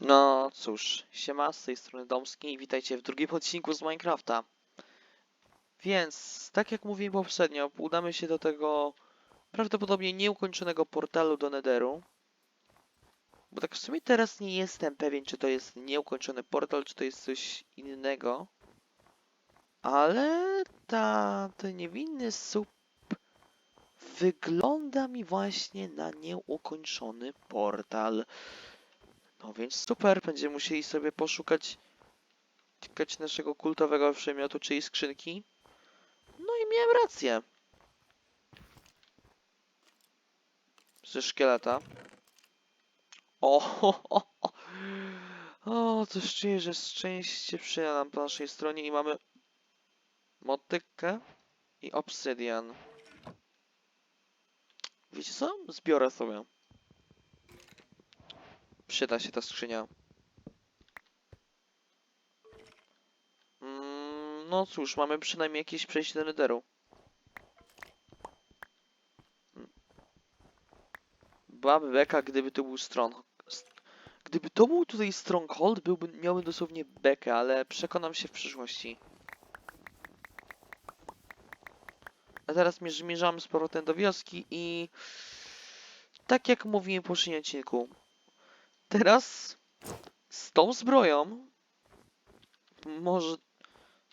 No cóż, siema, z tej strony Domski i witajcie w drugim odcinku z Minecrafta. Więc, tak jak mówiłem poprzednio, udamy się do tego prawdopodobnie nieukończonego portalu do Netheru. Bo tak w sumie teraz nie jestem pewien, czy to jest nieukończony portal, czy to jest coś innego. Ale ta, ten niewinny sup wygląda mi właśnie na nieukończony portal. No więc super, będziemy musieli sobie poszukać szukać naszego kultowego przemiotu, czyli skrzynki. No i miałem rację. Ze szkieleta. O, ho, ho, ho. o, coś czuję, że szczęście przyjdzie nam po naszej stronie i mamy motykę i obsydian. Wiecie co? Zbiorę sobie. Przyda się ta skrzynia. Mm, no cóż, mamy przynajmniej jakieś przejście do Netheru. Mm. Byłaby beka, gdyby to był strong... st- Gdyby to był tutaj Stronghold, byłby, miałbym dosłownie bekę, ale przekonam się w przyszłości. A teraz mierz- zmierzamy z powrotem do wioski i... Tak jak mówiłem w poprzednim odcinku, Teraz z tą zbroją może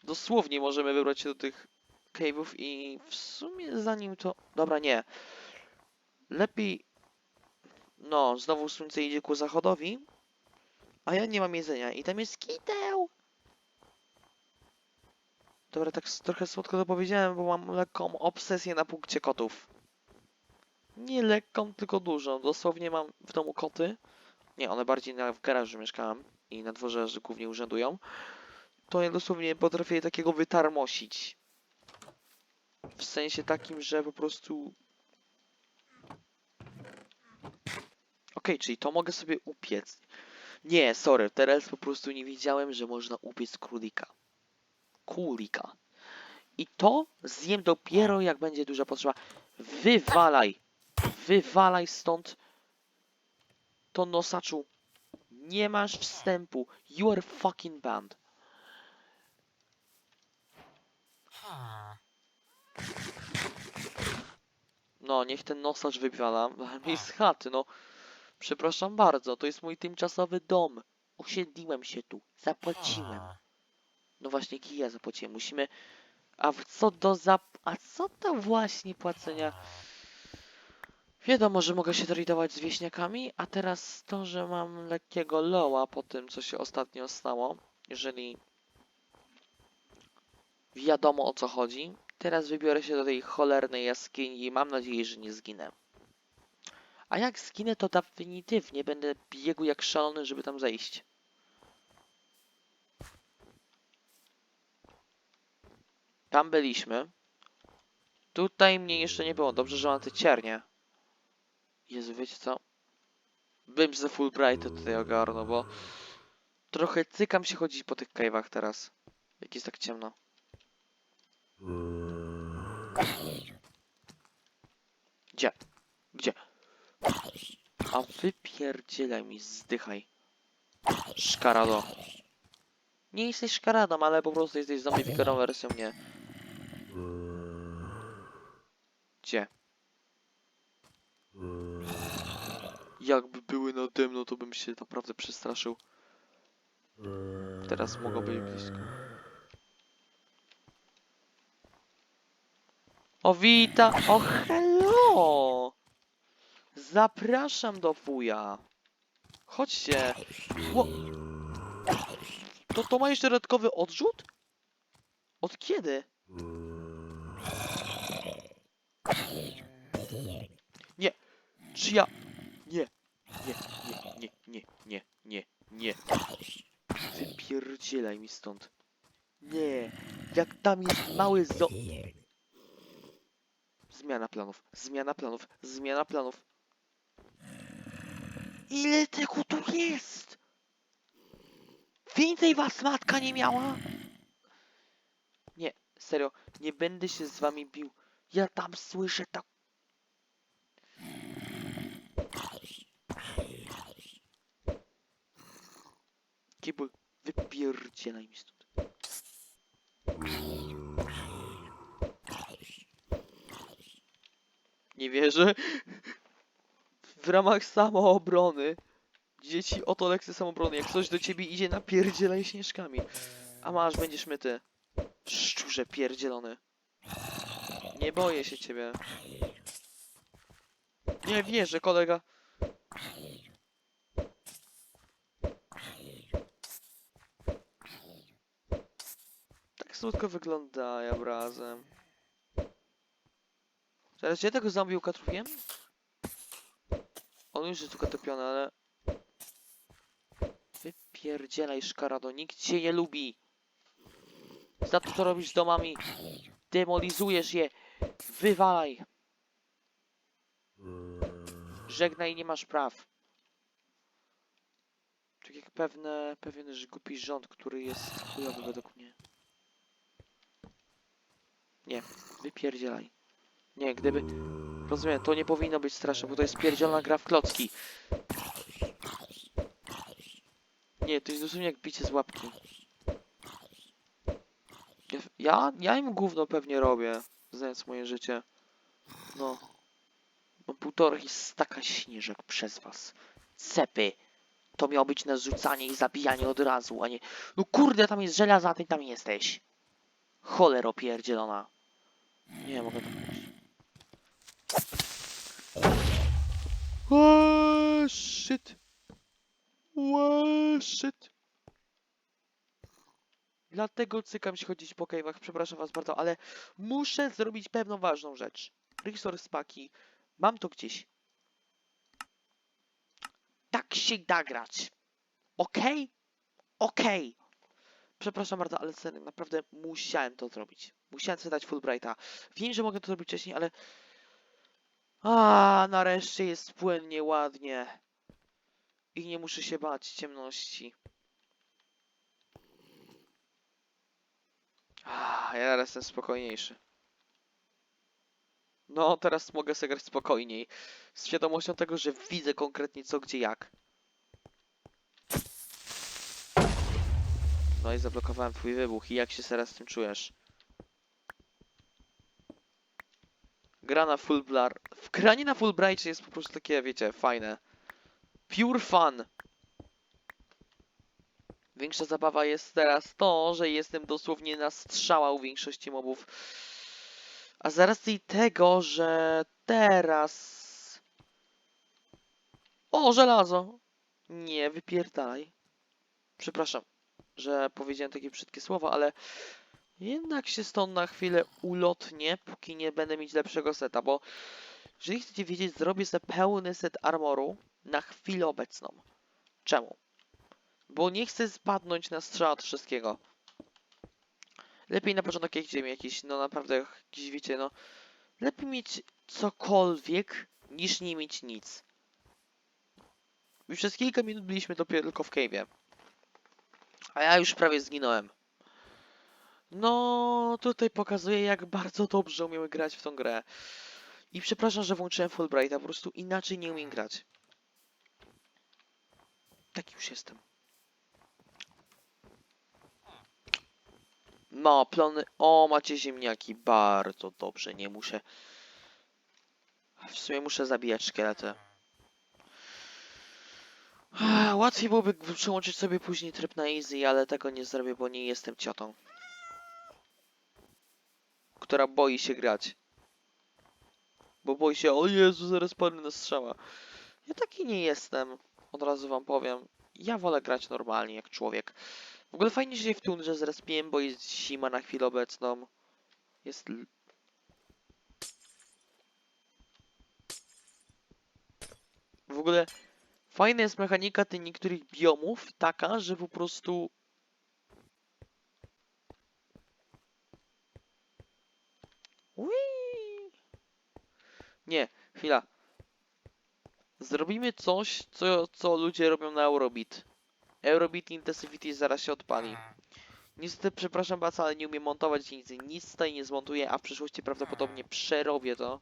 dosłownie możemy wybrać się do tych cave'ów i w sumie zanim to... Dobra, nie. Lepiej... No, znowu słońce idzie ku zachodowi, a ja nie mam jedzenia i tam jest kiteł! Dobra, tak trochę słodko to powiedziałem, bo mam lekką obsesję na punkcie kotów. Nie lekką, tylko dużą. Dosłownie mam w domu koty. Nie, one bardziej na, w garażu mieszkałem i na dworze głównie urzędują. To ja dosłownie potrafię takiego wytarmosić. W sensie takim, że po prostu... Okej, czyli to mogę sobie upiec. Nie, sorry, teraz po prostu nie wiedziałem, że można upiec królika. Królika. I to zjem dopiero jak będzie duża potrzeba. Wywalaj! Wywalaj stąd to nosaczu. Nie masz wstępu. You are fucking banned. No, niech ten nosacz wypiana. mi z chaty, no. Przepraszam bardzo, to jest mój tymczasowy dom. Osiedliłem się tu. Zapłaciłem. No właśnie, kija zapłaciłem. Musimy... A co do zap... A co do właśnie płacenia? Wiadomo, że mogę się tradować z wieśniakami, a teraz to, że mam lekkiego loła po tym, co się ostatnio stało, jeżeli wiadomo o co chodzi, teraz wybiorę się do tej cholernej jaskini i mam nadzieję, że nie zginę. A jak zginę, to definitywnie będę biegł jak szalony, żeby tam zejść. Tam byliśmy. Tutaj mnie jeszcze nie było. Dobrze, że mam te ciernie. Jezu, wiecie co? Bym za Fulbrighta tutaj ogarnął, bo trochę cykam się chodzić po tych cave'ach teraz. Jak jest tak ciemno. Gdzie? Gdzie? A wypierdzielaj mi, zdychaj. Szkarado. Nie jesteś szkaradą, ale po prostu jesteś zombifikowaną wersją mnie. Gdzie? Jakby były nade mną, to bym się naprawdę przestraszył. Teraz mogą być blisko. O, wita! O, hello! Zapraszam do wuja. Chodźcie. Ło... To, to ma jeszcze dodatkowy odrzut? Od kiedy? Nie. Czy ja... Nie. Nie, nie, nie, nie, nie. Wypierdzielaj mi stąd. Nie. Jak tam jest mały zo... Zmiana planów, zmiana planów, zmiana planów. Ile tego tu jest? Więcej was matka nie miała? Nie, serio, nie będę się z wami bił. Ja tam słyszę tak... Kibul, wypierdzielaj mi stąd. Nie wierzę. W ramach samoobrony. Dzieci, oto lekcje samoobrony. Jak ktoś do ciebie idzie, napierdzielaj śnieżkami. A masz, będziesz myty. Szczurze pierdzielony. Nie boję się ciebie. Nie wierzę, kolega. Słodko wyglądają razem. Teraz gdzie tego zombie ukatrupiłem? On już jest ukatopiony, ale... Wypierdzielaj szkarado, nikt cię nie lubi. Za to co robisz z domami. Demolizujesz je. Wywalaj. Żegnaj, nie masz praw. Tak jak pewne, pewien głupi rząd, który jest chujowy według. Nie, wypierdzielaj. Nie, gdyby... Rozumiem, to nie powinno być straszne, bo to jest pierdzielna gra w klocki. Nie, to jest dosłownie jak bicie z łapki. Ja, ja, im gówno pewnie robię, znając moje życie. No. Mam półtorej staka śnieżek przez was. Cepy. To miało być na zrzucanie i zabijanie od razu, a nie... No kurde, tam jest żelaza, a ty tam jesteś. Cholero pierdzielona. Nie, mogę tam pójść. Shit. Eee, shit. Dlatego cykam się chodzić po cave'ach, przepraszam was bardzo, ale muszę zrobić pewną ważną rzecz. Resource paki. Mam to gdzieś. Tak się da grać. Okej? Okej. Przepraszam bardzo, ale naprawdę musiałem to zrobić. Musiałem sobie dać Fulbrighta. Wiem, że mogę to zrobić wcześniej, ale... A, nareszcie jest płynnie, ładnie. I nie muszę się bać ciemności. A, ja teraz jestem spokojniejszy. No, teraz mogę sobie grać spokojniej. Z świadomością tego, że widzę konkretnie co, gdzie, jak. No i zablokowałem twój wybuch. I jak się teraz z tym czujesz? Gra na full blar. Granie na full brightie jest po prostu takie, wiecie, fajne. Pure fun. Większa zabawa jest teraz to, że jestem dosłownie na strzała u większości mobów. A z racji tego, że teraz... O, żelazo! Nie, wypierdalaj. Przepraszam, że powiedziałem takie brzydkie słowa, ale jednak się stąd na chwilę ulotnię, póki nie będę mieć lepszego seta, bo jeżeli chcecie wiedzieć, zrobię sobie pełny set armoru na chwilę obecną. Czemu? Bo nie chcę spadnąć na strzał od wszystkiego. Lepiej na początek idziemy jakiś, no naprawdę, jakiś wiecie, no. Lepiej mieć cokolwiek, niż nie mieć nic. Już przez kilka minut byliśmy dopiero tylko w cave'ie. A ja już prawie zginąłem. No, tutaj pokazuje, jak bardzo dobrze umiemy grać w tą grę. I przepraszam, że włączyłem Fulbrighta, po prostu inaczej nie umiem grać. Tak już jestem. No, plony. O, macie ziemniaki. Bardzo dobrze, nie muszę. W sumie muszę zabijać szkielety. Łatwiej byłoby przełączyć sobie później tryb na easy, ale tego nie zrobię, bo nie jestem ciotą. Która boi się grać. Bo boi się, o Jezu, zaraz padnę na strzała. Ja taki nie jestem, od razu wam powiem. Ja wolę grać normalnie, jak człowiek. W ogóle fajnie że się w tundrze zrespiłem, bo jest zima na chwilę obecną. Jest... W ogóle fajna jest mechanika tych niektórych biomów, taka, że po prostu... Ui! Nie, chwila. Zrobimy coś, co, co ludzie robią na Eurobit. Eurobit Intensivity zaraz się odpali. Niestety, przepraszam bardzo, ale nie umiem montować nic, nic tutaj nie zmontuję, a w przyszłości prawdopodobnie przerobię to.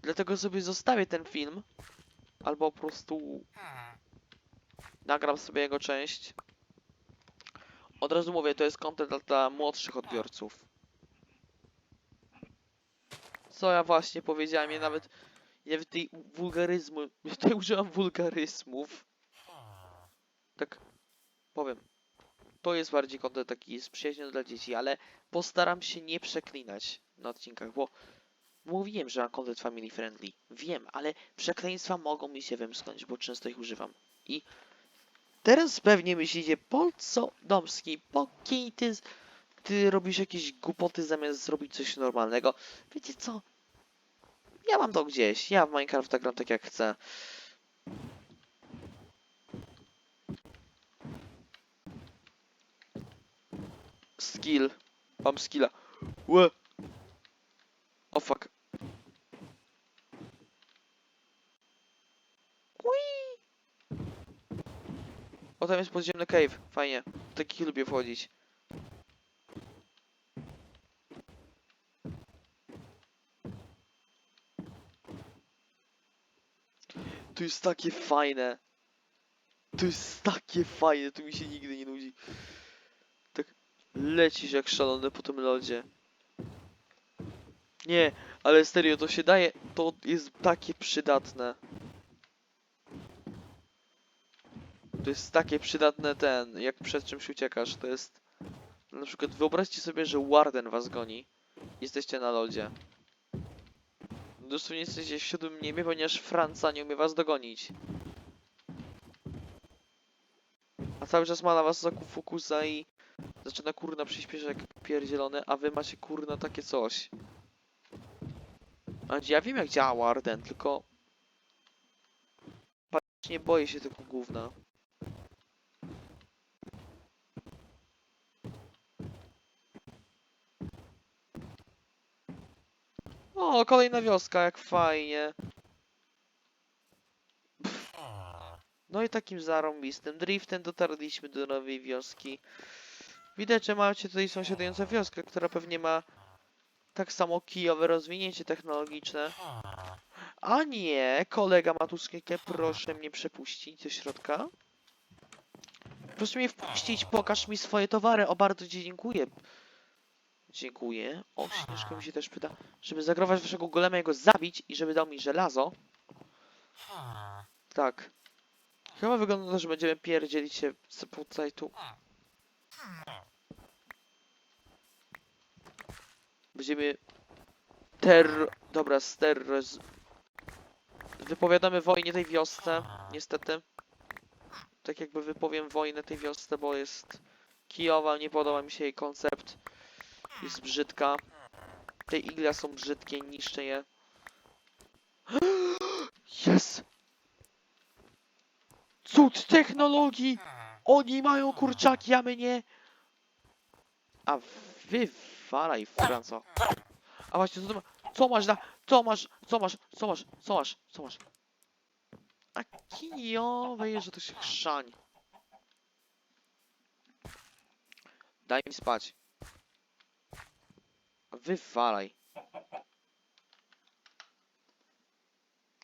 Dlatego sobie zostawię ten film, albo po prostu nagram sobie jego część Od razu mówię, to jest content dla, dla młodszych odbiorców. Co ja właśnie powiedziałem, ja nawet, nawet tej wulgaryzmu, tutaj użyłam wulgaryzmów. Tak powiem. To jest bardziej content taki sprzyjaźniony dla dzieci, ale postaram się nie przeklinać na odcinkach, bo mówiłem, że mam content family friendly. Wiem, ale przekleństwa mogą mi się wymsknąć, bo często ich używam. I teraz pewnie myślicie, po co Domski, po kij ty, ty robisz jakieś głupoty zamiast zrobić coś normalnego. Wiecie co? Ja mam to gdzieś. Ja w Minecrafta gram tak jak chcę. Skill. Mam skilla. Łe. O fuck. Ui. O, tam jest podziemny cave. Fajnie. W takich lubię wchodzić. To jest takie fajne. To jest takie fajne, tu mi się nigdy nie nudzi. Tak lecisz jak szalony po tym lodzie. Nie, ale serio, to się daje, to jest takie przydatne. To jest takie przydatne ten, jak przed czymś uciekasz, to jest... Na przykład wyobraźcie sobie, że Warden was goni. Jesteście na lodzie. Dosłownie jesteście w siódmym niebie, ponieważ Franca nie umie was dogonić. A cały czas ma na was zakup fokusa i zaczyna kurna przyspieszać jak pierdzielony, a wy macie kurna takie coś. A ja wiem jak działa Warden, tylko... Patrz, nie boję się tego gówna. O, kolejna wioska, jak fajnie. No i takim zarąbistym driftem dotarliśmy do nowej wioski. Widać, że macie tutaj sąsiadującą wioskę, która pewnie ma tak samo kijowe rozwinięcie technologiczne. A nie, kolega Matuszkiewicz, proszę mnie przepuścić do środka. Proszę mnie wpuścić, pokaż mi swoje towary, o bardzo ci dziękuję. Dziękuję. O, Śnieżka mi się też pyta, żeby zagrować waszego golema i go zabić i żeby dał mi żelazo. Tak. Chyba wygląda na że będziemy pierdzielić się z tu. Będziemy ter... Dobra, sterroz... Wypowiadamy wojnę tej wiosce, niestety. Tak jakby wypowiem wojnę tej wiosce, bo jest kijowa, nie podoba mi się jej koncept. Jest brzydka. Te igle są brzydkie, niszczę je. Jest! Cud technologii! Oni mają kurczaki, a my nie! A wy walaj, Franco. A właśnie, co, co masz na... Co masz, co masz, co masz, co masz, co masz? A kijowe, że to się chrzań. Daj mi spać. Wywalaj.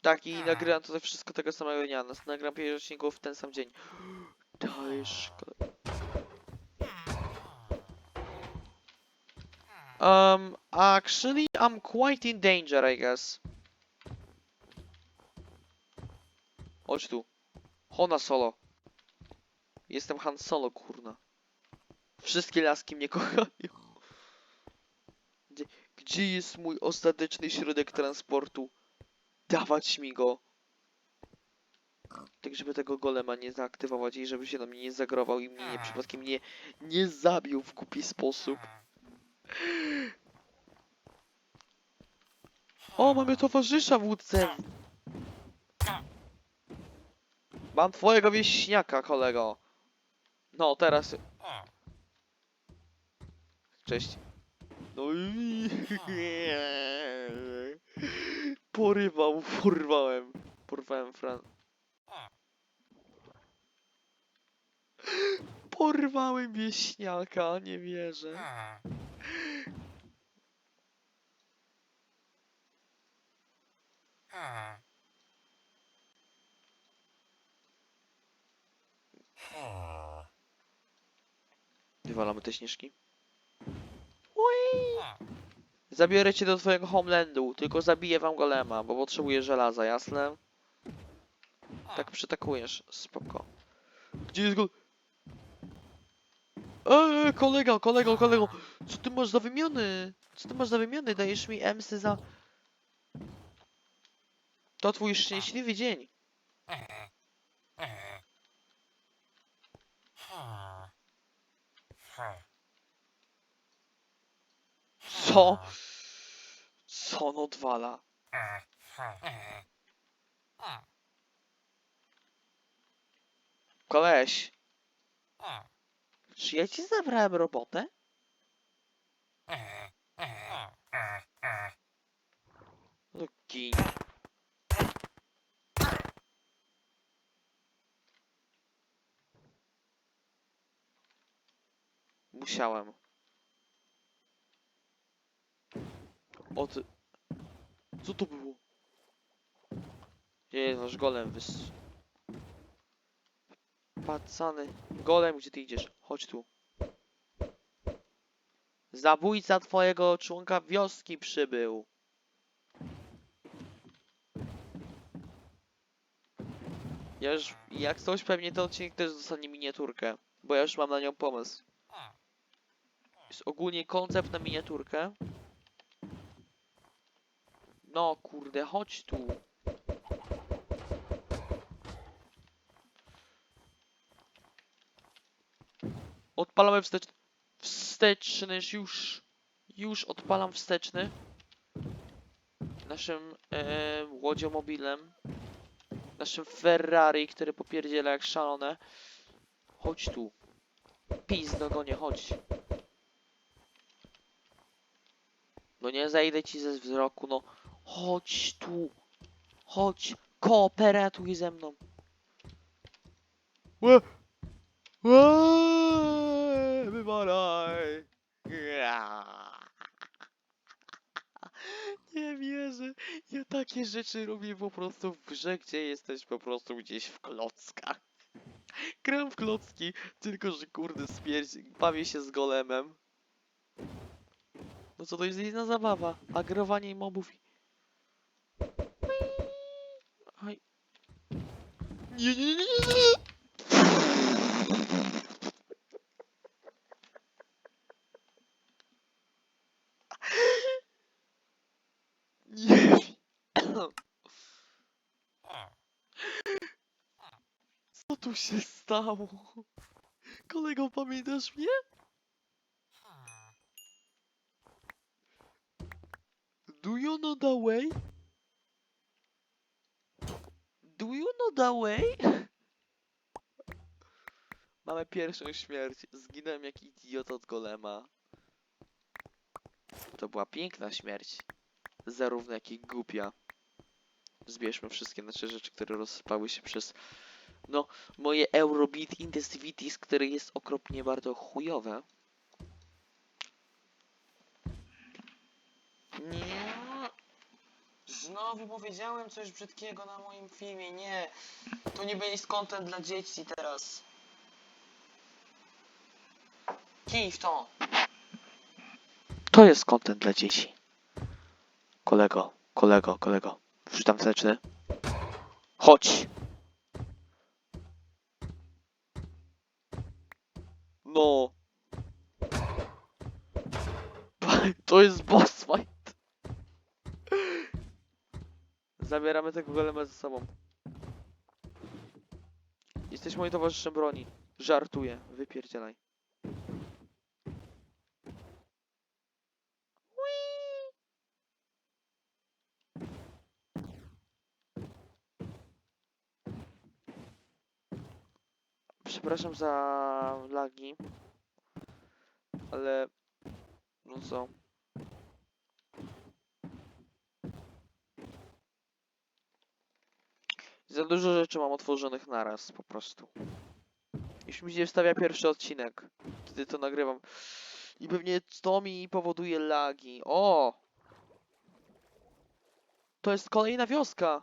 Tak, i nagrywam to wszystko tego samego dnia. Nas- Nagram 5 odcinków w ten sam dzień. Szkoda. Um, actually, I'm quite in danger, I guess. Chodź tu. Hona Solo. Jestem Han Solo, kurna. Wszystkie laski mnie kochają. Gdzie, jest mój ostateczny środek transportu? Dawać mi go. Tak, żeby tego golema nie zaaktywować i żeby się na mnie nie zagrował i mnie nie, przypadkiem nie, nie zabił w głupi sposób. O, mamy towarzysza w łódce. Mam twojego wieśniaka, kolego. No, teraz... Cześć. No. Porywał, porwałem. Porwałem Fran... Porwałem wieśniaka, nie wierzę. Wywalamy te śnieżki. Zabiorę cię do twojego homelandu, tylko zabiję wam golema, bo potrzebuję żelaza, jasne? Tak przytakujesz, spoko. Gdzie jest go... Eee, kolega, kolego, kolego! Co ty masz za wymiany? Co ty masz za wymiany? Dajesz mi emsy za... To twój szczęśliwy dzień. Co? Co on odwala? Koleś, czy ja ci zabrałem robotę? No gin. Musiałem. O ty... Co to było? Jest nasz golem wys... Pacany. Golem, gdzie ty idziesz? Chodź tu. Zabójca twojego członka wioski przybył. Ja już, jak coś pewnie ten odcinek też dostanie miniaturkę, bo ja już mam na nią pomysł. Jest ogólnie koncept na miniaturkę. No kurde, chodź tu. Odpalamy wsteczny. Wsteczny już. Już odpalam wsteczny. Naszym e, łodziomobilem. Naszym Ferrari, który popierdziela jak szalone. Chodź tu. Pizdo go nie chodź. No nie zejdę ci ze wzroku, no. Chodź tu. Chodź. Kooperatuj ze mną. Łe. Łe. Wywalaj. Nie wierzę. Ja takie rzeczy robię po prostu w grze, gdzie jesteś po prostu gdzieś w klockach. Gram w klocki, tylko że kurde śmierć, bawię się z golemem. No co to jest jedna zabawa? Agrowanie mobów. i- Aj. Nie, nie, nie, nie, nie. Nie. Co tu się stało? Kolego, pamiętasz mnie? Do you know the way? Do you know the way? Mamy pierwszą śmierć. Zginąłem jak idiota od golema. To była piękna śmierć. Zarówno jak i głupia. Zbierzmy wszystkie nasze rzeczy, które rozsypały się przez... No, moje Eurobeat Intensitivities, które jest okropnie bardzo chujowe. Nie. Znowu powiedziałem coś brzydkiego na moim filmie. Nie. To nie będzie content dla dzieci teraz. Kij w to. To jest content dla dzieci. Kolego, kolego, kolego. Wrzucam wsteczny. Chodź. No. To jest boss fight. Zabieramy tego golema ze sobą. Jesteś moim towarzyszem broni. Żartuję. Wypierdzielaj. Przepraszam za lagi. Ale... No co? Za dużo rzeczy mam otworzonych naraz, po prostu. Już mi się wstawia pierwszy odcinek, kiedy to nagrywam. I pewnie to mi powoduje lagi. O! To jest kolejna wioska!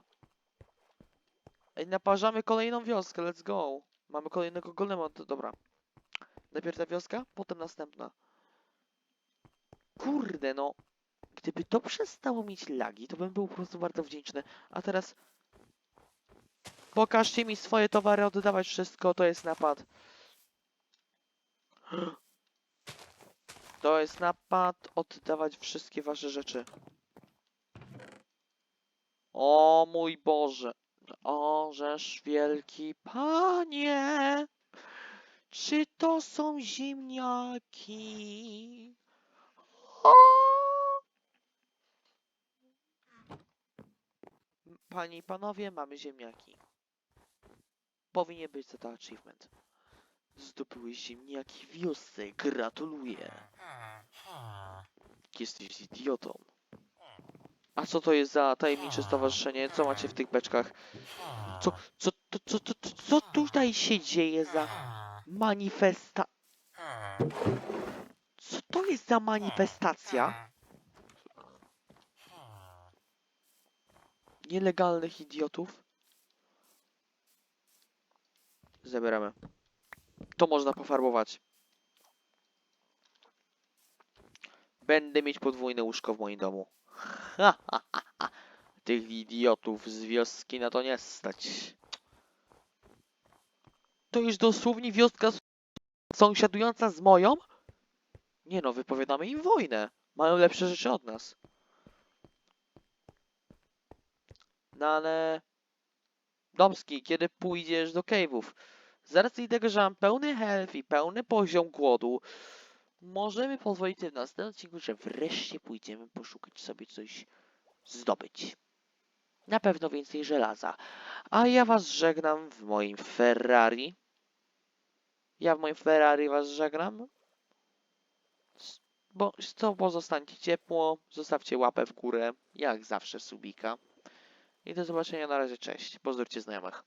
Ej, naparzamy kolejną wioskę, let's go. Mamy kolejnego golema, dobra. Najpierw ta wioska, potem następna. Kurde, no. Gdyby to przestało mieć lagi, to bym był po prostu bardzo wdzięczny. A teraz... Pokażcie mi swoje towary, oddawać wszystko, to jest napad. To jest napad, oddawać wszystkie wasze rzeczy. O mój Boże. O, żeż wielki panie. Czy to są ziemniaki? O! Panie i panowie, mamy ziemniaki. Powinien być za to achievement. Zdobyłeś ziemniaki wiosce. Gratuluję. Jesteś idiotą. A co to jest za tajemnicze stowarzyszenie? Co macie w tych beczkach? Co, co, to, co, co, co, co tutaj się dzieje za manifesta... Co to jest za manifestacja nielegalnych idiotów? Zabieramy. To można pofarbować. Będę mieć podwójne łóżko w moim domu. Ha, ha, ha. Tych idiotów z wioski na to nie stać. To już dosłownie wioska sąsiadująca z moją? Nie no, wypowiadamy im wojnę. Mają lepsze rzeczy od nas. No ale... Domski, kiedy pójdziesz do cave'ów? Z racji tego, że mam pełny health i pełny poziom głodu, możemy pozwolić sobie w następnym odcinku, że wreszcie pójdziemy poszukać sobie coś zdobyć. Na pewno więcej żelaza. A ja was żegnam w moim Ferrari. Ja w moim Ferrari was żegnam. Bo co, pozostańcie ciepło, zostawcie łapę w górę, jak zawsze subika. I do zobaczenia na razie, cześć. Pozdrówcie znajomych.